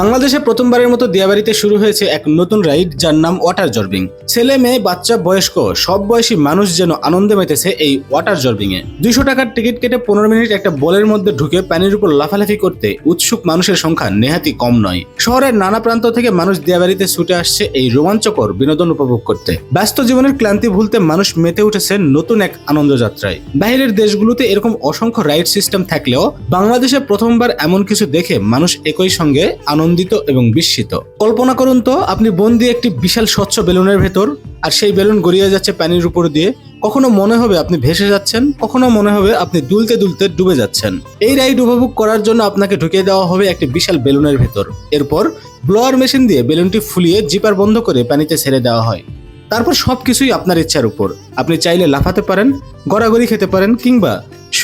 বাংলাদেশে প্রথমবারের মতো দিয়াবাড়িতে শুরু হয়েছে এক নতুন রাইড যার নাম ওয়াটার জর্বিং। ছেলে, মেয়ে, বাচ্চা, বয়স্ক, সব বয়সী মানুষ যেন আনন্দে মেতেছে এই ওয়াটার জর্বিং এ। দুইশো টাকার টিকিট কেটে পনেরো মিনিট একটা বলের মধ্যে ঢুকে পানির উপর লাফালাফি করতে উৎসুক মানুষের সংখ্যা নেহাতি কম নয়। শহরের নানা প্রান্ত থেকে মানুষ দিয়াবাড়িতে ছুটে আসছে এই রোমাঞ্চকর বিনোদন উপভোগ করতে। ব্যস্ত জীবনের ক্লান্তি ভুলতে মানুষ মেতে উঠেছে নতুন এক আনন্দ যাত্রায়। বাইরের দেশগুলোতে এরকম অসংখ্য রাইড সিস্টেম থাকলেও বাংলাদেশে প্রথমবার এমন কিছু দেখে মানুষ একই সঙ্গে আনন্দিত এবং বিস্মিত। কল্পনা করুন তো, আপনি বন্দি একটি বিশাল স্বচ্ছ বেলুনের ভেতর, আর সেই বেলুন গড়িয়ে যাচ্ছে পানির উপর দিয়ে। কখনো মনে হবে আপনি ভেসে যাচ্ছেন, কখনো মনে হবে আপনি দুলতে দুলতে ডুবে যাচ্ছেন। এই রাইড উপভোগ করার জন্য আপনাকে ঢুকিয়ে দেওয়া হবে একটি বিশাল বেলুনের ভেতর। এরপর ব্লোয়ার মেশিন দিয়ে বেলুনটি ফুলিয়ে জিপার বন্ধ করে পানিতে ছেড়ে দেওয়া হয়। তারপর সবকিছুই আপনার ইচ্ছার উপর। আপনি চাইলে লাফাতে পারেন, গড়াগড়ি খেতে পারেন, কিংবা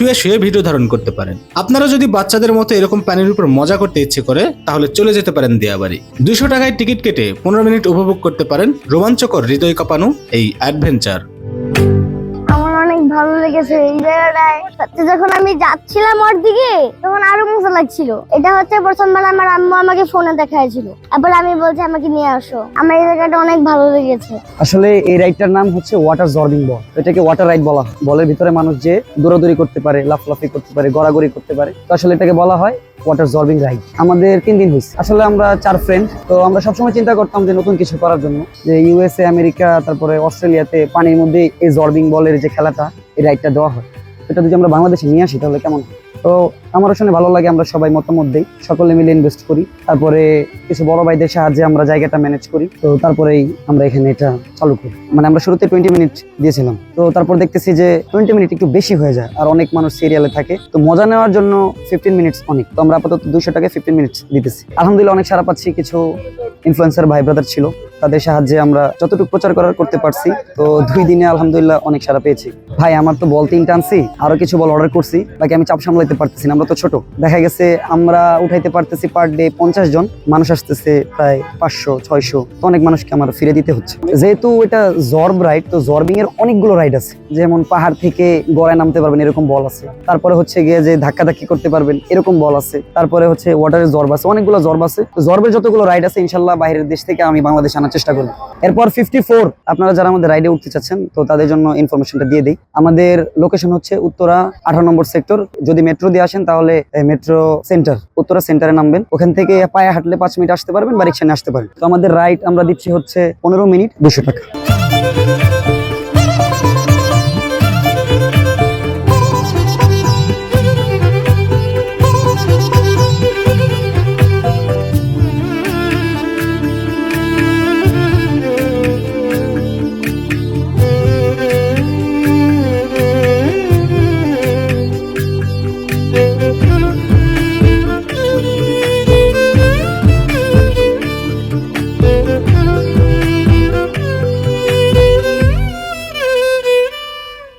শুয়ে শুয়ে ভিডিও ধারণ করতে পারেন। আপনারা যদি বাচ্চাদের মতো এরকম প্যানের উপর মজা করতে ইচ্ছে করে, তাহলে চলে যেতে পারেন দিয়াবাড়ি। দুশো টাকায় টিকিট কেটে পনেরো মিনিট উপভোগ করতে পারেন রোমাঞ্চকর হৃদয় কাপানো এই অ্যাডভেঞ্চার। জায়গাটায়। যখন আমি যাচ্ছিলাম ওর দিকে, তখন আরও মজা লাগছিল। এটা হচ্ছে প্রথমবার আমার আম্মু আমাকে ফোনে দেখাইছিল। এবার আমি বলছি, আমাকে নিয়ে আসো। আমার এই জায়গাটা অনেক ভালো লেগেছে। আসলে এই রাইডটার নাম হচ্ছে ওয়াটার বল এটাকে ওয়াটার রাইড বলা হয়। বলের ভিতরে মানুষ যে দৌড়াদৌড়ি করতে পারে, লাফলাফি করতে পারে, গড়াগড়ি করতে পারে, তো আসলে এটাকে বলা হয় ওয়াটার জর্বিং রাইড আমাদের তিন দিন হয়েছে আসলে আমরা চার ফ্রেন্ড তো আমরা সবসময় চিন্তা করতাম যে নতুন কিছু করার জন্য। যে ইউএসএ আমেরিকা তারপরে অস্ট্রেলিয়াতে পানির মধ্যে এই জর্বিং বলের যে খেলাটা এই রাইডটা দেওয়া হয়। এটা যদি আমরা বাংলাদেশে নিয়ে আসি তাহলে কেমন হয়? তো আমারও শুনে ভালো লাগে, আমরা সবাই মতামত দিই, সকলে মিলে ইনভেস্ট করি। তারপরে কিছু বড় ভাইদের সাহায্যে আমরা জায়গাটা ম্যানেজ করি। তো তারপরেই আমরা এখানে এটা চালু করি। মানে আমরা শুরুতে টোয়েন্টি মিনিট দিয়েছিলাম। তো তারপর দেখতেছি যে টোয়েন্টি মিনিট একটু বেশি হয়ে যায় আর অনেক মানুষ সিরিয়ালে থাকে। তো মজা নেওয়ার জন্য ফিফটিন মিনিটস অনেক। তো আমরা আপাতত দুশো টাকা ফিফটিন মিনিটস দিতেছি। আলহামদুলিল্লাহ অনেক সারা পাচ্ছি, কিছু ইনফ্লুয়েন্সার ভাই ব্রাদার ছিল। তাদের সাহায্যে আমরা যতটুকু প্রচার করার করতে পারছি। তো দুই দিনে আলহামদুলিল্লাহ অনেক সারা পেয়েছি। ভাই, আমার তো বল তিনটা আনছি, আরও কিছু বল অর্ডার করছি, বাকি আমি চাপ সামলাইতে পারতেছি আমরা তো ছোট। দেখা গেছে আমরা উঠাইতে পারতেছি পার ডে পঞ্চাশ জন, মানুষ আসতেছে প্রায় পাঁচশো, ছয়শো। তো অনেক মানুষকে আমার ফিরে দিতে হচ্ছে। যেহেতু এটা জর্ব রাইড তো জর্বিং এর অনেকগুলো রাইড আছে। যেমন পাহাড় থেকে গড়ায় নামতে পারবেন, এরকম বল আছে। তারপরে হচ্ছে গিয়ে যে ধাক্কা ধাক্কি করতে পারবেন, এরকম বল আছে। তারপরে হচ্ছে ওয়াটারের জর্ব আছে, অনেকগুলো জর্ব আছে। জর্বের যতগুলো রাইড আছে, ইনশাল্লাহ বাইরের দেশ থেকে আমি বাংলাদেশ আনার চেষ্টা করব। এরপর ফিফটি ফোর আপনারা যারা আমাদের রাইডে উঠতে চাচ্ছেন, তো তাদের জন্য ইনফরমেশনটা দিয়ে দিই। আমাদের লোকেশন হচ্ছে উত্তরা আঠারো নম্বর সেক্টর যদি মেট্রো দিয়ে আসেন তাহলে মেট্রো সেন্টার উত্তরা সেন্টারে নামবেন। ওখান থেকে পায়ে হাঁটলে পাঁচ মিনিট আসতে পারবেন বা রিক্সানে আসতে পারবেন। তো আমাদের রাইড আমরা দিচ্ছি হচ্ছে পনেরো মিনিট দুশো টাকা।